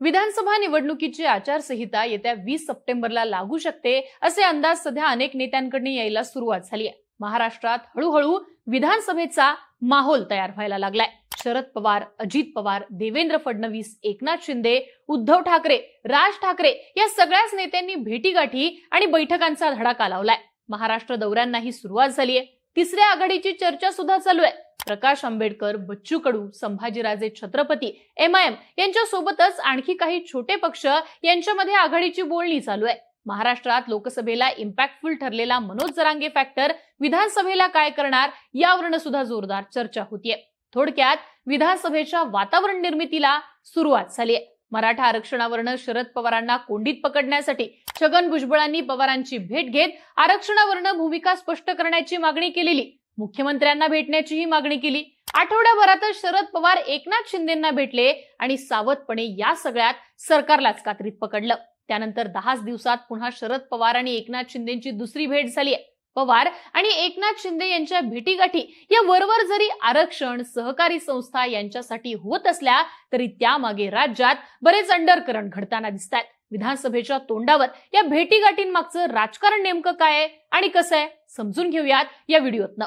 विधानसभा निवडणुकीची आचारसंहिता येत्या वीस सप्टेंबरला लागू शकते असे अंदाज सध्या अनेक नेत्यांकडून यायला सुरुवात झाली आहे. महाराष्ट्रात हळूहळू विधानसभेचा माहोल तयार व्हायला लागलाय. शरद पवार अजित पवार देवेंद्र फडणवीस एकनाथ शिंदे उद्धव ठाकरे राज ठाकरे या सगळ्याच नेत्यांनी भेटीगाठी आणि बैठकांचा धडाका लावलाय. महाराष्ट्र दौऱ्यांनाही सुरुवात झालीय तिसऱ्या आघाडीची चर्चा सुद्धा चालू आहे. Prakash Ambedkar Bachchu Kadu Sambhajiraje Chhatrapati M I M यांच्या सोबतच आणखी काही छोटे पक्ष यांच्यामध्ये आघाडीची बोलणी चालू आहे. महाराष्ट्रात लोकसभेला इम्पॅक्टफुल ठरलेला मनोज जरांगे फॅक्टर विधानसभेला काय करणार यावरनं सुद्धा जोरदार चर्चा होतीये. थोडक्यात विधानसभेच्या वातावरण निर्मितीला सुरुवात झाली आहे. मराठा आरक्षणावरनं शरद पवारांना कोंडीत पकडण्यासाठी छगन भुजबळांनी पवारांची भेट घेत आरक्षणावरनं भूमिका स्पष्ट करण्याची मागणी केलेली. मुख्यमंत्र्यांना भेटण्याचीही मागणी केली. आठवड्याभरातच शरद पवार एकनाथ शिंदेना भेटले आणि सावधपणे या सगळ्यात सरकारलाच कात्रीत पकडलं. त्यानंतर दहाच दिवसात पुन्हा शरद पवार आणि एकनाथ शिंदेची दुसरी भेट झाली आहे. पवार आणि एकनाथ शिंदे यांच्या भेटीगाठी या वरवर जरी आरक्षण सहकारी संस्था यांच्यासाठी होत असल्या तरी त्यामागे राज्यात बरेच अंडरकरण घडताना दिसत आहेत विधानसभेच्या तोंडावर या भेटीगाठींमागचं राजकारण नेमकं काय आहे आणि कसं आहे समजून घेऊयात या व्हिडिओतनं.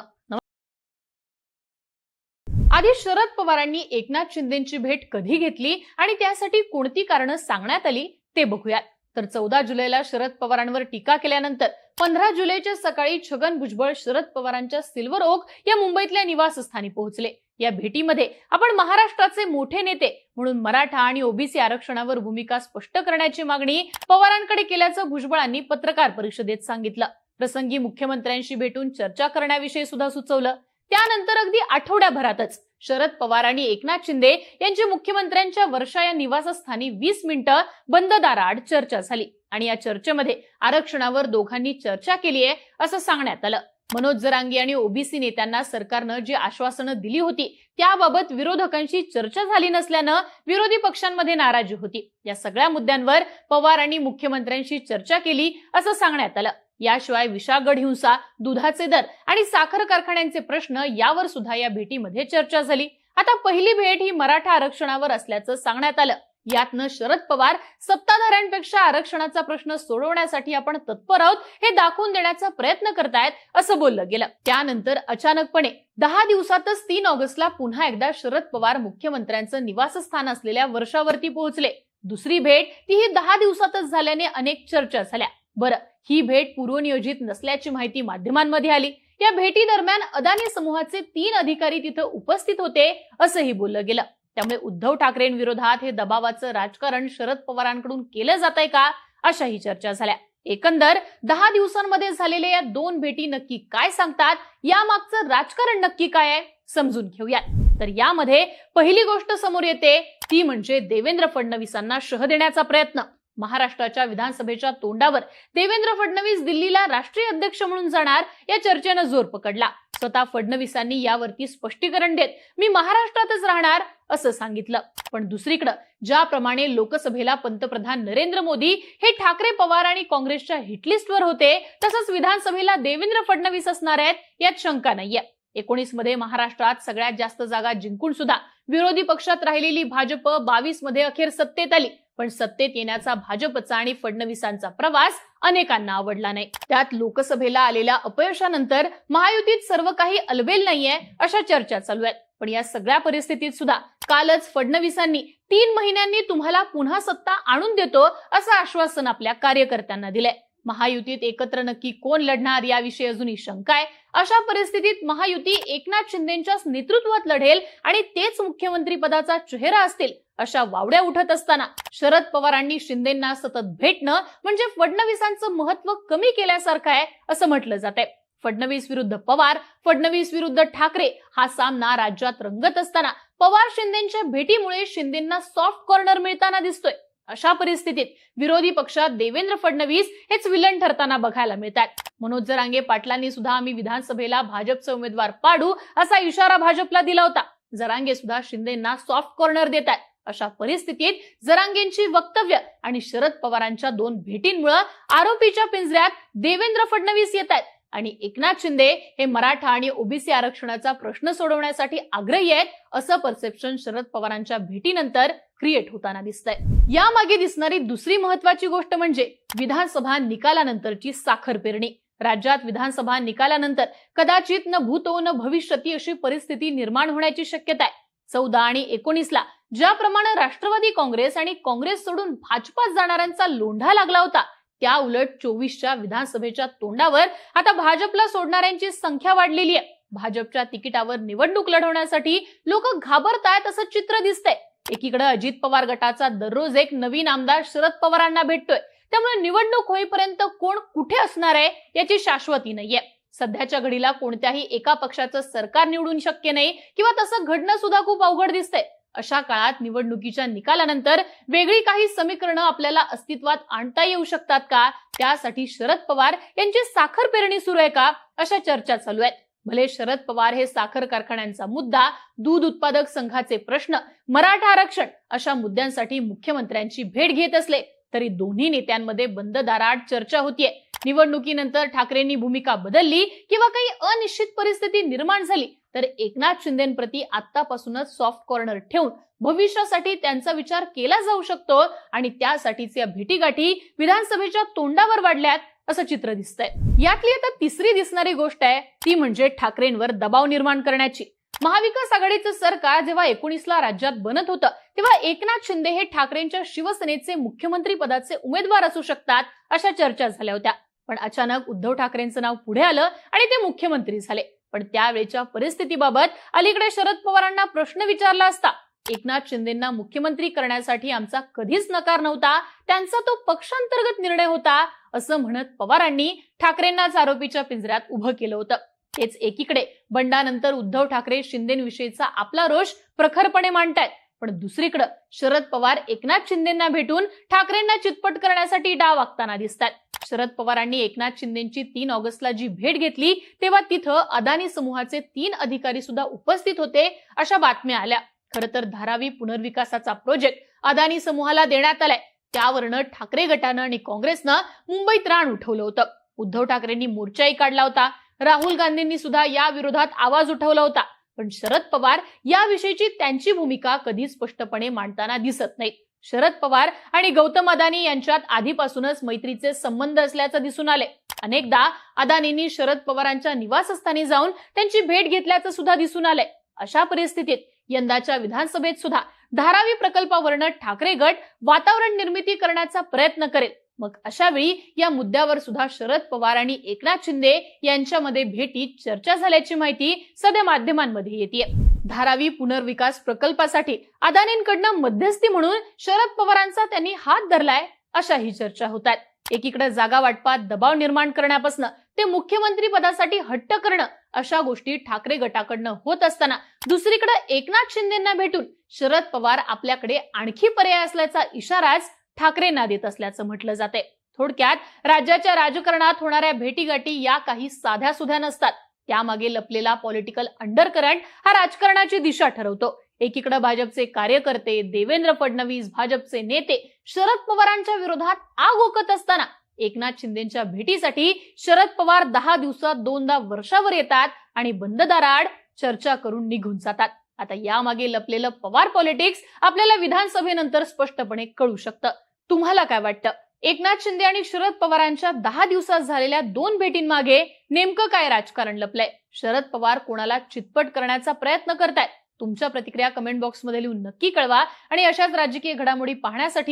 आधी शरद पवारांनी एकनाथ शिंदेची भेट कधी घेतली आणि त्यासाठी कोणती कारणं सांगण्यात आली ते बघूयात. तर चौदा जुलैला शरद पवारांवर टीका केल्यानंतर पंधरा जुलैच्या सकाळी छगन भुजबळ शरद पवारांच्या सिल्वर ओक या मुंबईतल्या निवासस्थानी पोहोचले. या भेटीमध्ये आपण महाराष्ट्राचे मोठे नेते म्हणून मराठा आणि ओबीसी आरक्षणावर भूमिका स्पष्ट करण्याची मागणी पवारांकडे केल्याचं भुजबळांनी पत्रकार परिषदेत सांगितलं. प्रसंगी मुख्यमंत्र्यांशी भेटून चर्चा करण्याविषयी सुद्धा सुचवलं. त्यानंतर अगदी आठवड्याभरातच शरद पवार आणि एकनाथ शिंदे यांची मुख्यमंत्र्यांच्या वर्षा या निवासस्थानी वीस मिनिटं बंद दाराआड चर्चा झाली. आणि या चर्चेमध्ये आरक्षणावर दोघांनी चर्चा केली आहे असं सांगण्यात आलं. मनोज जरांगी आणि ओबीसी नेत्यांना सरकारनं जी आश्वासनं दिली होती त्याबाबत विरोधकांशी चर्चा झाली नसल्यानं विरोधी पक्षांमध्ये नाराजी होती. या सगळ्या मुद्द्यांवर पवार आणि मुख्यमंत्र्यांशी चर्चा केली असं सांगण्यात आलं. याशिवाय विषागड हिंसा दुधाचे दर आणि साखर कारखान्यांचे प्रश्न यावर सुद्धा या भेटीमध्ये चर्चा झाली. आता पहिली भेट ही मराठा आरक्षणावर असल्याचं सांगण्यात आलं. यातनं शरद पवार सत्ताधाऱ्यांपेक्षा आरक्षणाचा प्रश्न सोडवण्यासाठी आपण तत्पर आहोत हे दाखवून देण्याचा प्रयत्न करतायत असं बोललं गेलं. त्यानंतर अचानकपणे दहा दिवसातच तीन ऑगस्टला पुन्हा एकदा शरद पवार मुख्यमंत्र्यांचं निवासस्थान असलेल्या वर्षावरती पोहोचले. दुसरी भेट ती ही दहा दिवसातच झाल्याने अनेक चर्चा झाल्या. बरं ही भेट पूर्वनियोजित नसल्याची माहिती माध्यमांमध्ये आली. या भेटी दरम्यान अदानी समूहाचे तीन अधिकारी तिथं उपस्थित होते असंही बोललं गेलं. त्यामुळे उद्धव ठाकरेंविरोधात हे दबावाचं राजकारण शरद पवारांकडून केलं जात आहे का अशाही चर्चा झाल्या. एकंदर दहा दिवसांमध्ये झालेल्या या दोन भेटी नक्की काय सांगतात यामागचं राजकारण नक्की काय आहे समजून घेऊयात. तर यामध्ये पहिली गोष्ट समोर येते ती म्हणजे देवेंद्र फडणवीसांना शह देण्याचा प्रयत्न. महाराष्ट्राच्या विधानसभेच्या तोंडावर देवेंद्र फडणवीस दिल्लीला राष्ट्रीय अध्यक्ष म्हणून जाणार या चर्चेनं जोर पकडला. स्वतः फडणवीसांनी यावरती स्पष्टीकरण देत मी महाराष्ट्रातच राहणार असं सांगितलं. पण दुसरीकडं ज्याप्रमाणे लोकसभेला पंतप्रधान नरेंद्र मोदी हे ठाकरे पवार आणि काँग्रेसच्या हिटलिस्टवर होते तसंच विधानसभेला देवेंद्र फडणवीस असणार आहेत यात शंका नाहीये. एकोणीसमध्ये महाराष्ट्रात सगळ्यात जास्त जागा जिंकून सुद्धा विरोधी पक्षात राहिलेली भाजप बावीसमध्ये अखेर सत्तेत आली. पण सत्तेत येण्याचा भाजपचा आणि फडणवीसांचा प्रवास अनेकांना आवडला नाही. त्यात लोकसभेला आलेल्या अपयशानंतर महायुतीत सर्व काही अलबेल नाहीये अशा चर्चा चालू आहेत. पण या सगळ्या परिस्थितीत सुद्धा कालच फडणवीसांनी तीन महिन्यांनी तुम्हाला पुन्हा सत्ता आणून देतो असं आश्वासन आपल्या कार्यकर्त्यांना दिलंय. महायुतीत एकत्र नक्की कोण लढणार याविषयी अजूनही शंका आहे. अशा परिस्थितीत महायुती एकनाथ शिंदेच्याच नेतृत्वात लढेल आणि तेच मुख्यमंत्री पदाचा चेहरा असतील अशा वावड्या उठत असताना शरद पवारांनी शिंदेना सतत भेटणं म्हणजे फडणवीसांचं महत्त्व कमी केल्यासारखं आहे असं म्हटलं जात आहे. फडणवीस विरुद्ध पवार फडणवीस विरुद्ध ठाकरे हा सामना राज्यात रंगत असताना पवार शिंदेच्या भेटीमुळे शिंदेना सॉफ्ट कॉर्नर मिळताना दिसतोय. अशा परिस्थितीत विरोधी पक्षात देवेंद्र फडणवीस हेच विलन ठरताना बघायला मिळतात. मनोज जरांगे पाटलांनी सुद्धा आम्ही विधानसभेला भाजपचे उमेदवार पाडू असा इशारा भाजपला दिला होता. जरांगे सुद्धा शिंदेना सॉफ्ट कॉर्नर देतात अशा परिस्थितीत जरांगेंची वक्तव्य आणि शरद पवारांच्या दोन भेटींमुळे आरोपीच्या पिंजऱ्यात देवेंद्र फडणवीस येत आहेत. आणि एकनाथ शिंदे हे मराठा आणि ओबीसी आरक्षणाचा प्रश्न सोडवण्यासाठी आग्रही आहेत असं परसेप्शन शरद पवारांच्या भेटीनंतर क्रिएट होताना दिसतंय. यामागे दिसणारी दुसरी महत्वाची गोष्ट म्हणजे विधानसभा निकालानंतरची साखर पेरणी. राज्यात विधानसभा निकालानंतर कदाचित न भूतो न भविष्यती अशी परिस्थिती निर्माण होण्याची शक्यता आहे. चौदा आणि एकोणीसला ज्याप्रमाणे राष्ट्रवादी काँग्रेस आणि काँग्रेस सोडून भाजपात जाणाऱ्यांचा लोंढा लागला होता त्या उलट चोवीसच्या विधानसभेच्या तोंडावर आता भाजपला सोडणाऱ्यांची संख्या वाढलेली आहे. भाजपच्या तिकिटावर निवडणूक लढवण्यासाठी लोक घाबरतायत असं चित्र दिसतंय. एकीकडे अजित पवार गटाचा दररोज एक नवीन आमदार शरद पवारांना भेटतोय. त्यामुळे निवडणूक होईपर्यंत कोण कुठे असणार आहे याची शाश्वती नाहीये. सध्याच्या घडीला कोणत्याही एका पक्षाचं सरकार निवडून शक्य नाही किंवा तसं घडणं सुद्धा खूप अवघड दिसतंय. अशा काळात निवडणुकीच्या निकालानंतर वेगळी काही समीकरणं आपल्याला अस्तित्वात आणता येऊ शकतात का? त्यासाठी शरद पवार यांची साखर पेरणी सुरू आहे का? अशा चर्चा चालू आहेत. भले शरद पवार हे साखर कारखान्यांचा मुद्दा दूध उत्पादक संघाचे प्रश्न मराठा आरक्षण अशा मुद्द्यांसाठी मुख्यमंत्र्यांची भेट घेत असले तरी दोन्ही नेत्यांमध्ये बंद दाराआड चर्चा होतीये. निवडणुकीनंतर ठाकरेंनी भूमिका बदलली किंवा काही अनिश्चित परिस्थिती निर्माण झाली तर एकनाथ शिंदेप्रती आतापासूनच सॉफ्ट कॉर्नर ठेवून भविष्यासाठी त्यांचा विचार केला जाऊ शकतो आणि त्यासाठीच या भेटीगाठी विधानसभेच्या तोंडावर वाढल्यात. असं चित्र दिसतंय. यातली आता तिसरी दिसणारी गोष्ट आहे ती म्हणजे ठाकरेंवर दबाव निर्माण करण्याची. महाविकास आघाडीचं सरकार जेव्हा एकोणीसला राज्यात बनत होतं तेव्हा एकनाथ शिंदे हे ठाकरेंच्या शिवसेनेचे मुख्यमंत्री पदाचे उमेदवार असू शकतात अशा चर्चा झाल्या होत्या. पण अचानक उद्धव ठाकरेंचं नाव पुढे आलं आणि ते मुख्यमंत्री झाले. पण त्यावेळेच्या परिस्थितीबाबत अलीकडे शरद पवारांना प्रश्न विचारला असता एकनाथ शिंदेना मुख्यमंत्री करण्यासाठी आमचा कधीच नकार नव्हता त्यांचा तो पक्षांतर्गत निर्णय होता असं म्हणत पवारांनी ठाकरेंनाच आरोपीच्या पिंजऱ्यात उभं केलं होतं. तेच एकीकडे बंडानंतर उद्धव ठाकरे शिंदेविषयीचा आपला रोष प्रखरपणे मांडतायत. पण दुसरीकडे शरद पवार एकनाथ शिंदेना भेटून ठाकरेंना चितपट करण्यासाठी डाव आखताना दिसतात शरद पवारांनी एकनाथ शिंदेची तीन ऑगस्टला जी भेट घेतली तेव्हा तिथं अदानी समूहाचे तीन अधिकारी सुद्धा उपस्थित होते अशा बातम्या आल्या. खर तर धारावी पुनर्विकासाचा प्रोजेक्ट अदानी समूहाला देण्यात आलाय. त्यावरनं ठाकरे गटानं आणि काँग्रेसनं मुंबईत रान उठवलं होतं. उद्धव ठाकरेंनी मोर्चाही काढला होता. राहुल गांधींनी सुद्धा या विरोधात आवाज उठवला होता. पण शरद पवार याविषयीची त्यांची भूमिका कधी स्पष्टपणे मांडताना दिसत नाही. शरद पवार आणि गौतम अदानी यांच्यात आधीपासूनच मैत्रीचे संबंध असल्याचं दिसून आले अनेकदा अदानींनी शरद पवारांच्या निवासस्थानी जाऊन त्यांची भेट घेतल्याचं सुद्धा दिसून आलंय. अशा परिस्थितीत यंदाच्या विधानसभेत सुद्धा धारावी प्रकल्पावरनं ठाकरे गट वातावरण निर्मिती करण्याचा प्रयत्न करेल. मग अशावेळी या मुद्द्यावर सुद्धा शरद पवार आणि एकनाथ शिंदे यांच्यामध्ये भेटीत चर्चा झाल्याची माहिती सध्या माध्यमांमध्ये येते धारावी पुनर्विकास प्रकल्पासाठी अदानींकडनं मध्यस्थी म्हणून शरद पवारांचा त्यांनी हात धरलाय अशाही चर्चा होतात एकीकडे जागा वाटपात दबाव निर्माण करण्यापासून ते मुख्यमंत्री पदासाठी हट्ट करणं अशा गोष्टी ठाकरे गटाकडनं होत असताना दुसरीकडे एकनाथ शिंदेना भेटून शरद पवार आपल्याकडे आणखी पर्याय असल्याचा इशाराच ठाकरेंना देत असल्याचं म्हटलं जाते थोडक्यात राज्याच्या राजकारणात होणाऱ्या भेटीगाठी या काही साध्या सुध्या नसतात. त्यामागे लपलेला पॉलिटिकल अंडर करंट हा राजकारणाची दिशा ठरवतो. एकीकडे भाजपचे कार्यकर्ते देवेंद्र फडणवीस भाजपचे नेते शरद पवारांच्या विरोधात आग ओकत असताना एकनाथ शिंदेच्या भेटीसाठी शरद पवार दहा दिवसात दोनदा वर्षावर येतात आणि बंददाराआड चर्चा करून निघून जातात. आता यामागे लपलेलं पवार पॉलिटिक्स आपल्याला विधानसभेनंतर स्पष्टपणे कळू शकतं. तुम्हाला काय वाटतं? एकनाथ शिंदे आणि शरद पवारांच्या दहा दिवसात झालेल्या दोन भेटींमागे नेमकं काय राजकारण लपलंय? शरद पवार कोणाला चितपट करण्याचा प्रयत्न करतायत? तुमच्या प्रतिक्रिया कमेंट बॉक्समध्ये लिहून नक्की कळवा आणि अशाच राजकीय घडामोडी पाहण्यासाठी